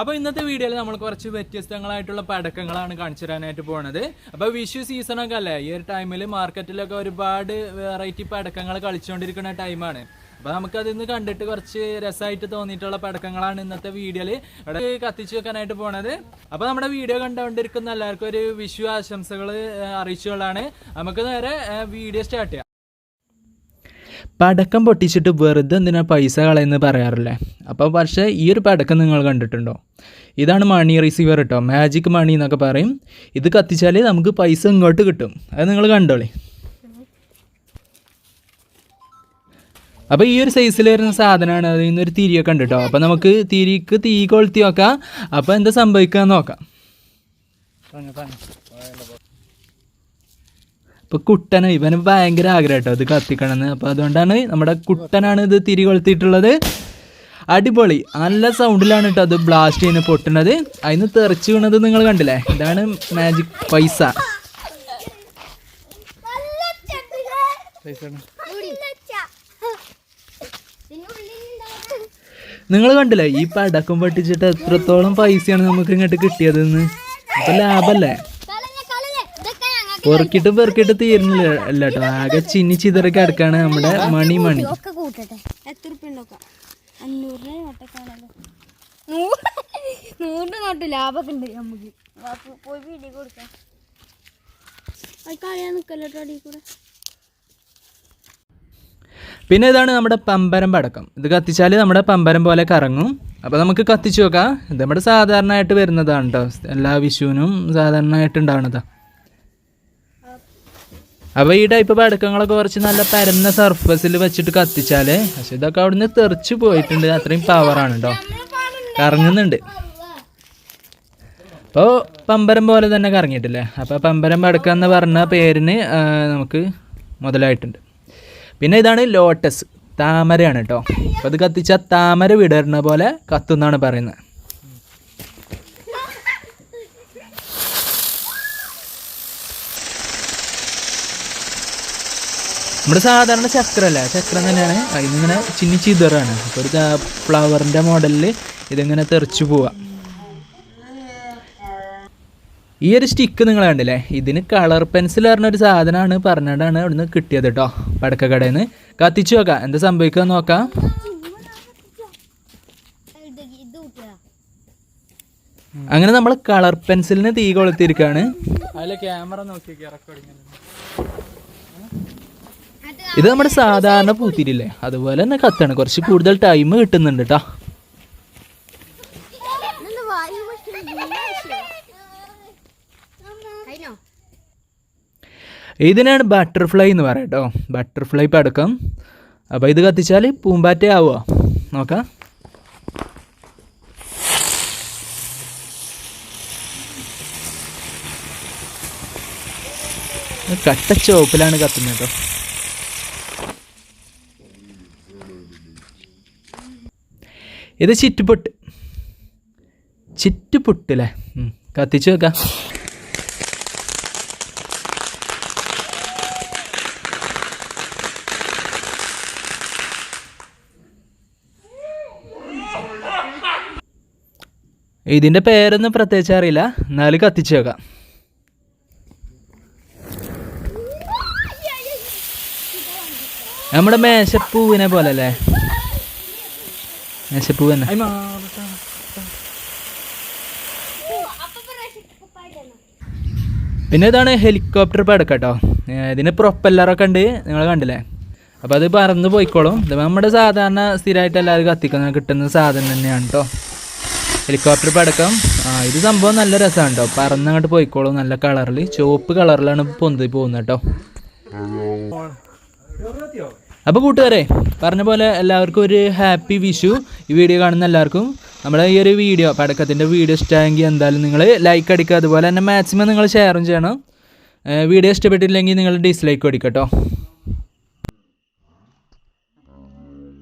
അപ്പോൾ ഇന്നത്തെ വീഡിയോയിൽ നമ്മൾ കുറച്ച് വ്യത്യസ്തങ്ങളായിട്ടുള്ള പടക്കങ്ങളാണ് കാണിച്ചു തരാനായിട്ട് പോണത്. അപ്പോൾ വിഷു സീസണൊക്കെ അല്ലേ? ഈ ഒരു ടൈമിൽ മാർക്കറ്റിലൊക്കെ ഒരുപാട് വെറൈറ്റി പടക്കങ്ങൾ കളിച്ചുകൊണ്ടിരിക്കുന്ന ടൈമാണ് അപ്പോൾ നമുക്കതിൽ നിന്ന് കണ്ടിട്ട് കുറച്ച് രസമായിട്ട് തോന്നിയിട്ടുള്ള പടക്കങ്ങളാണ് ഇന്നത്തെ വീഡിയോയിൽ ഇവിടെ കത്തിച്ചു വെക്കാനായിട്ട് പോണത്. അപ്പോൾ നമ്മുടെ വീഡിയോ കണ്ടുകൊണ്ടിരിക്കുന്ന എല്ലാവർക്കും ഒരു വിഷു ആശംസകൾ അറിയിച്ചുകൊള്ളാണ് നമുക്ക് നേരെ വീഡിയോ സ്റ്റാർട്ട് ചെയ്യാം. പടക്കം പൊട്ടിച്ചിട്ട് വെറുതെ എന്തിനാ പൈസ കളയെന്ന് പറയാറില്ലേ? അപ്പോൾ പക്ഷേ ഈ ഒരു പടക്കം നിങ്ങൾ കണ്ടിട്ടുണ്ടോ? ഇതാണ് മണി റിസീവർ കേട്ടോ മാജിക് മണി എന്നൊക്കെ പറയും. ഇത് കത്തിച്ചാൽ നമുക്ക് പൈസ ഇങ്ങോട്ട് കിട്ടും. അത് നിങ്ങൾ കണ്ടോളി. അപ്പോൾ ഈ ഒരു സൈസിൽ വരുന്ന സാധനമാണ് അതിൽ നിന്നൊരു തിരിയൊക്കെ ഉണ്ട് കേട്ടോ അപ്പോൾ നമുക്ക് തിരിക്ക് തീ കൊളുത്തി നോക്കാം. അപ്പോൾ എന്താ സംഭവിക്കുക നോക്കാം. ഇപ്പോൾ കുട്ടന് ഇവന് ഭയങ്കര ആഗ്രഹം കേട്ടോ ഇത് കത്തിക്കണമെന്ന്. അപ്പോൾ അതുകൊണ്ടാണ് നമ്മുടെ കുട്ടനാണ് ഇത് തിരി കൊളുത്തിയിട്ടുള്ളത്. അടിപൊളി. നല്ല സൗണ്ടിലാണ് കേട്ടോ അത് ബ്ലാസ്റ്റ് ചെയ്യുന്ന പൊട്ടുന്നത്. അതിന് തെറിച്ച് വീണത് നിങ്ങൾ കണ്ടില്ലേ? ഇതാണ് മാജിക് പൈസ. നിങ്ങൾ കണ്ടില്ലേ? ഈ പടക്കം പൊട്ടിച്ചിട്ട് എത്രത്തോളം പൈസയാണ് നമുക്ക് ഇങ്ങോട്ട് കിട്ടിയതെന്ന്? അപ്പൊ ലാഭല്ലേ? പെറുക്കിട്ട് പെറുക്കിട്ട് തീരുന്നില്ല അല്ല കേട്ടോ ആകെ ചിന്നി ചിതറൊക്കെ കിടക്കാണ് നമ്മുടെ മണി മണി. നൂറിന് നോട്ട് ലാഭമൊക്കെ ഉണ്ട് നമുക്ക്. പോയി വീട്ടിൽ കൊടുക്കാം അത് കളിയാൻ നിൽക്കല്ലോ അടി കൂടെ. പിന്നെ ഇതാണ് നമ്മുടെ പമ്പരം പടക്കം. ഇത് കത്തിച്ചാൽ നമ്മുടെ പമ്പരം പോലെ കറങ്ങും. അപ്പോൾ നമുക്ക് കത്തിച്ചു നോക്കാം. ഇത് നമ്മുടെ സാധാരണയായിട്ട് വരുന്നതാണ് കേട്ടോ എല്ലാ വിഷുവിനും സാധാരണയായിട്ട് ഉണ്ടാവുന്നതാണ് അപ്പോൾ ഈ ടൈപ്പ് പടക്കങ്ങളൊക്കെ കുറച്ച് നല്ല പരന്ന സർഫസിൽ വെച്ചിട്ട് കത്തിച്ചാൽ പക്ഷെ ഇതൊക്കെ അവിടുന്ന് തെറിച്ച് പോയിട്ടുണ്ട്. അത്രയും പവറാണ് കേട്ടോ കറങ്ങുന്നുണ്ട്. അപ്പോൾ പമ്പരം പോലെ തന്നെ കറങ്ങിയിട്ടില്ലേ? അപ്പോൾ പമ്പരം പടക്കം എന്ന് പറഞ്ഞ പേരിന് നമുക്ക് മുതലായിട്ടുണ്ട്. പിന്നെ ഇതാണ് ലോട്ടസ്. താമരയാണ് കേട്ടോ അപ്പോൾ അത് കത്തിച്ചാൽ താമര വിടരുന്ന പോലെ കത്തുന്നാണ് പറയുന്നത്. നമ്മുടെ സാധാരണ ചക്രമല്ല ചക്രം തന്നെയാണ്. അതിങ്ങനെ ചിന്നി ചിതറാണ്. അപ്പോൾ ഒരു ഫ്ലവറിന്റെ മോഡലിൽ ഇതിങ്ങനെ തെറിച്ചു പോവാം. ഈ ഒരു സ്റ്റിക്ക് നിങ്ങൾ കണ്ടില്ലേ? ഇതിന് കളർ പെൻസിൽ പറഞ്ഞ ഒരു സാധനമാണ് പറഞ്ഞിട്ടാണ് അവിടുന്ന് കിട്ടിയത് കേട്ടോ പടക്കക്കടയിൽ നിന്ന് കത്തിച്ചു നോക്കാം. എന്താ സംഭവിക്കുക നോക്കാം. അങ്ങനെ നമ്മൾ കളർ പെൻസിലിന് തീ കൊളുത്തിരിക്കുകയാണ് അതിലെ ക്യാമറ നോക്കി ഇത് നമ്മുടെ സാധാരണ പൂത്തിരില്ലേ? അതുപോലെ തന്നെ കത്താണ്. കുറച്ച് കൂടുതൽ ടൈം കിട്ടുന്നുണ്ട് കേട്ടോ ഇതിനാണ് ബട്ടർഫ്ലൈ എന്ന് പറയാം കേട്ടോ ബട്ടർഫ്ലൈ പടക്കം. അപ്പോൾ ഇത് കത്തിച്ചാൽ പൂമ്പാറ്റ ആവുക. നോക്കാം. കട്ട ചോപ്പിലാണ് കത്തുന്നത് കേട്ടോ ഇത് ചിറ്റുപൊട്ട്. ചിറ്റുപൊട്ടല്ലേ കത്തിച്ചു കത്തിച്ച് വെക്കാം. ഇതിന്റെ പേരൊന്നും പ്രത്യേകിച്ച് അറിയില്ല. എന്നാലും കത്തിച്ചു വെക്കാം. നമ്മുടെ മേശപ്പൂവിനെ പോലെ അല്ലേ മേശപ്പൂ തന്നെ പിന്നെ ഇതാണ് ഹെലികോപ്റ്റർ പടക്കം കേട്ടോ ഇതിന് പ്രൊപ്പല്ലറൊക്കെ ഉണ്ട്. നിങ്ങൾ കണ്ടില്ലേ? അപ്പോൾ അത് പറന്ന് പോയിക്കോളും. ഇത് നമ്മുടെ സാധാരണ സ്ഥിരമായിട്ട് എല്ലാവരും കത്തിക്കുന്ന കിട്ടുന്ന സാധനം തന്നെയാണ് കേട്ടോ ഹെലികോപ്റ്റർ പടക്കം ആ ഇത് സംഭവം നല്ല രസമാണ് കേട്ടോ പറന്നങ്ങോട്ട് പോയിക്കോളും. നല്ല കളറിൽ ചുവപ്പ് കളറിലാണ് പൊന്തി പോകുന്നത് കേട്ടോ അപ്പോൾ കൂട്ടുകാരെ പറഞ്ഞ പോലെ എല്ലാവർക്കും ഒരു ഹാപ്പി വിഷു. ഈ വീഡിയോ കാണുന്ന എല്ലാവർക്കും നമ്മുടെ ഈ ഒരു വീഡിയോ പടക്കത്തിന്റെ വീഡിയോ ഇഷ്ടമായെങ്കിൽ എന്തായാലും നിങ്ങൾ ലൈക്ക് അടിക്കുക അതുപോലെ തന്നെ മാക്സിമം നിങ്ങൾ ഷെയറും ചെയ്യണം. വീഡിയോ ഇഷ്ടപ്പെട്ടില്ലെങ്കിൽ നിങ്ങൾ ഡിസ്ലൈക്ക് അടിക്കട്ടോ.